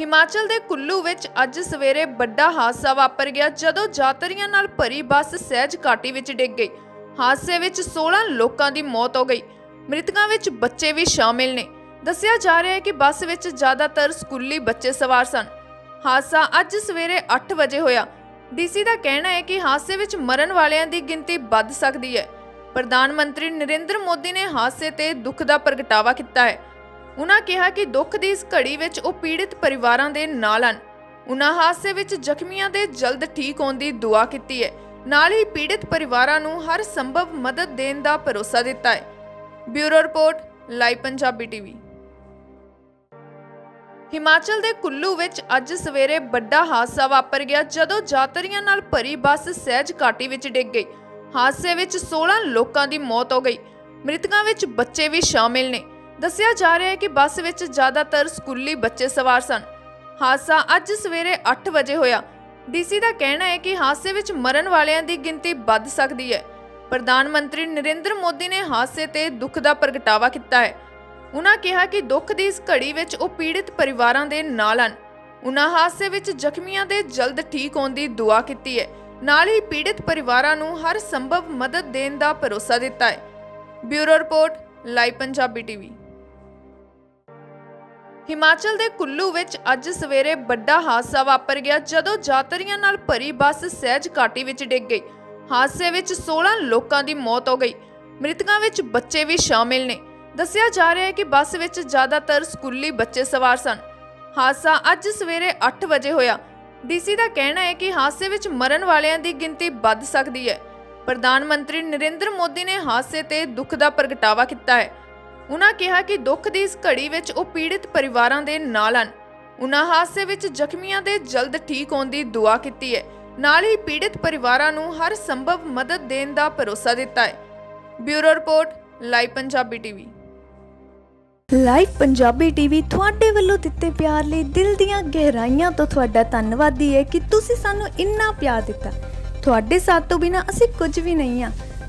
ਹਿਮਾਚਲ ਦੇ ਕੁੱਲੂ ਵਿੱਚ ਅੱਜ ਸਵੇਰੇ ਵੱਡਾ ਹਾਦਸਾ ਵਾਪਰ ਗਿਆ ਜਦੋਂ ਯਾਤਰੀਆਂ ਨਾਲ ਭਰੀ ਬੱਸ ਸਹਿਜ ਘਾਟੀ ਵਿੱਚ ਡਿੱਗ ਗਈ। ਹਾਦਸੇ ਵਿੱਚ 16 ਲੋਕਾਂ ਦੀ ਮੌਤ ਹੋ ਗਈ। ਮ੍ਰਿਤਕਾਂ ਵਿੱਚ ਬੱਚੇ ਵੀ ਸ਼ਾਮਿਲ ਨੇ। ਦੱਸਿਆ ਜਾ ਰਿਹਾ ਹੈ ਕਿ ਬੱਸ ਵਿੱਚ ਜ਼ਿਆਦਾਤਰ ਸਕੂਲੀ ਬੱਚੇ ਸਵਾਰ ਸਨ। ਹਾਦਸਾ ਅੱਜ ਸਵੇਰੇ 8 ਵਜੇ ਹੋਇਆ। ਡੀਸੀ ਦਾ ਕਹਿਣਾ ਹੈ ਕਿ ਹਾਦਸੇ ਵਿੱਚ ਮਰਨ ਵਾਲਿਆਂ ਦੀ ਗਿਣਤੀ ਵੱਧ ਸਕਦੀ ਹੈ। ਪ੍ਰਧਾਨ ਮੰਤਰੀ ਨਰਿੰਦਰ ਮੋਦੀ ਨੇ ਹਾਦਸੇ ਤੇ ਦੁੱਖ ਦਾ ਪ੍ਰਗਟਾਵਾ ਕੀਤਾ ਹੈ। ਉਨ੍ਹਾਂ ਕਿਹਾ ਕਿ ਦੁੱਖ ਦੀ ਇਸ ਘੜੀ ਵਿੱਚ ਉਹ ਪੀੜਿਤ ਪਰਿਵਾਰਾਂ ਦੇ ਨਾਲ ਹਨ। ਉਹਨਾਂ ਹਾਦਸੇ ਵਿੱਚ ਜ਼ਖਮੀਆਂ ਦੇ ਜਲਦ ਠੀਕ ਹੋਣ ਦੀ ਦੁਆ ਕੀਤੀ ਹੈ। ਨਾਲ ਹੀ ਪੀੜਿਤ ਪਰਿਵਾਰਾਂ ਨੂੰ ਹਰ ਸੰਭਵ ਮਦਦ ਦੇਣ ਦਾ ਭਰੋਸਾ ਦਿੱਤਾ ਹੈ। Bureau report, live Punjabi TV. Himachal ਦੇ ਕੁੱਲੂ ਵਿੱਚ ਅੱਜ ਸਵੇਰੇ ਵੱਡਾ ਹਾਦਸਾ ਵਾਪਰ ਗਿਆ ਜਦੋਂ ਯਾਤਰੀਆਂ ਨਾਲ ਭਰੀ ਬੱਸ ਸਹਿਜ ਘਾਟੀ ਵਿੱਚ ਡਿੱਗ ਗਈ। ਹਾਦਸੇ ਵਿੱਚ 16 ਲੋਕਾਂ ਦੀ ਮੌਤ ਹੋ ਗਈ। ਮ੍ਰਿਤਕਾਂ ਵਿੱਚ ਬੱਚੇ ਵੀ ਸ਼ਾਮਿਲ ਨੇ। ਦੱਸਿਆ ਜਾ ਰਿਹਾ ਹੈ ਕਿ ਬੱਸ ਵਿੱਚ ਜ਼ਿਆਦਾਤਰ ਸਕੂਲੀ ਬੱਚੇ ਸਵਾਰ ਸਨ। ਹਾਦਸਾ ਅੱਜ ਸਵੇਰੇ 8 ਵਜੇ ਹੋਇਆ। ਡੀਸੀ ਦਾ ਕਹਿਣਾ ਹੈ ਕਿ ਹਾਦਸੇ ਵਿੱਚ ਮਰਨ ਵਾਲਿਆਂ ਦੀ ਗਿਣਤੀ ਵੱਧ ਸਕਦੀ ਹੈ। ਪ੍ਰਧਾਨ ਮੰਤਰੀ ਨਰਿੰਦਰ ਮੋਦੀ ਨੇ ਹਾਦਸੇ ਤੇ ਦੁੱਖ ਦਾ ਪ੍ਰਗਟਾਵਾ ਕੀਤਾ ਹੈ। ਉਨ੍ਹਾਂ ਕਿਹਾ ਕਿ ਦੁੱਖ ਦੀ ਇਸ ਘੜੀ ਵਿੱਚ ਉਹ ਪੀੜਿਤ ਪਰਿਵਾਰਾਂ ਦੇ ਨਾਲ ਹਨ। ਉਨ੍ਹਾਂ ਹਾਦਸੇ ਵਿੱਚ ਜ਼ਖਮੀਆਂ ਦੇ ਜਲਦ ਠੀਕ ਹੋਣ ਦੀ ਦੁਆ ਕੀਤੀ ਹੈ। ਨਾਲ ਹੀ ਪੀੜਿਤ ਪਰਿਵਾਰਾਂ ਨੂੰ ਹਰ ਸੰਭਵ ਮਦਦ ਦੇਣ ਦਾ ਭਰੋਸਾ ਦਿੱਤਾ ਹੈ। Bureau report, live Punjabi TV. Himachal ਦੇ ਕੁੱਲੂ ਵਿੱਚ ਅੱਜ ਸਵੇਰੇ ਵੱਡਾ ਹਾਦਸਾ ਵਾਪਰ ਗਿਆ ਜਦੋਂ ਯਾਤਰੀਆਂ ਨਾਲ ਭਰੀ ਬੱਸ ਸਹਿਜ ਘਾਟੀ ਵਿੱਚ ਡਿੱਗ ਗਈ। ਹਾਦਸੇ ਵਿੱਚ 16 ਲੋਕਾਂ ਦੀ ਮੌਤ ਹੋ ਗਈ। ਮ੍ਰਿਤਕਾਂ ਵਿੱਚ ਬੱਚੇ ਵੀ ਸ਼ਾਮਿਲ ਨੇ। ਦੱਸਿਆ ਜਾ ਰਿਹਾ ਹੈ ਕਿ ਬੱਸ ਵਿੱਚ ਜ਼ਿਆਦਾਤਰ ਸਕੂਲੀ ਬੱਚੇ ਸਵਾਰ ਸਨ। ਹਾਦਸਾ ਅੱਜ ਸਵੇਰੇ 8 ਵਜੇ ਹੋਇਆ। ਡੀਸੀ ਦਾ ਕਹਿਣਾ ਹੈ ਕਿ ਹਾਦਸੇ ਵਿੱਚ ਮਰਨ ਵਾਲਿਆਂ ਦੀ ਗਿਣਤੀ ਵੱਧ ਸਕਦੀ ਹੈ। ਪ੍ਰਧਾਨ ਮੰਤਰੀ ਨਰਿੰਦਰ ਮੋਦੀ ਨੇ ਹਾਦਸੇ ਤੇ ਦੁੱਖ ਦਾ ਪ੍ਰਗਟਾਵਾ ਕੀਤਾ ਹੈ। ਉਨ੍ਹਾਂ ਕਿਹਾ ਕਿ ਦੁੱਖ ਦੀ ਇਸ ਘੜੀ ਵਿੱਚ ਉਹ ਪੀੜਿਤ ਪਰਿਵਾਰਾਂ ਦੇ ਨਾਲ ਹਨ। ਉਨ੍ਹਾਂ ਹਾਦਸੇ ਵਿੱਚ ਜ਼ਖਮੀਆਂ ਦੇ ਜਲਦ ਠੀਕ ਹੋਣ ਦੀ ਦੁਆ ਕੀਤੀ ਹੈ। ਨਾਲ ਹੀ ਪੀੜਿਤ ਪਰਿਵਾਰਾਂ ਨੂੰ ਹਰ ਸੰਭਵ ਮਦਦ ਦੇਣ ਦਾ ਭਰੋਸਾ ਦਿੱਤਾ ਹੈ। Bureau report, live Punjabi TV. Live Punjabi TV ਤੁਹਾਡੇ ਵੱਲੋਂ ਦਿੱਤੇ ਪਿਆਰ ਲਈ ਦਿਲ ਦੀਆਂ ਗਹਿਰਾਈਆਂ ਤੋਂ ਤੁਹਾਡਾ ਧੰਨਵਾਦੀ ਹੈ ਕਿ ਤੁਸੀਂ ਸਾਨੂੰ ਇੰਨਾ ਪਿਆਰ ਦਿੱਤਾ। ਤੁਹਾਡੇ ਸਾਥ ਤੋਂ ਬਿਨਾ ਅਸੀਂ ਕੁਝ ਵੀ ਨਹੀਂ ਆ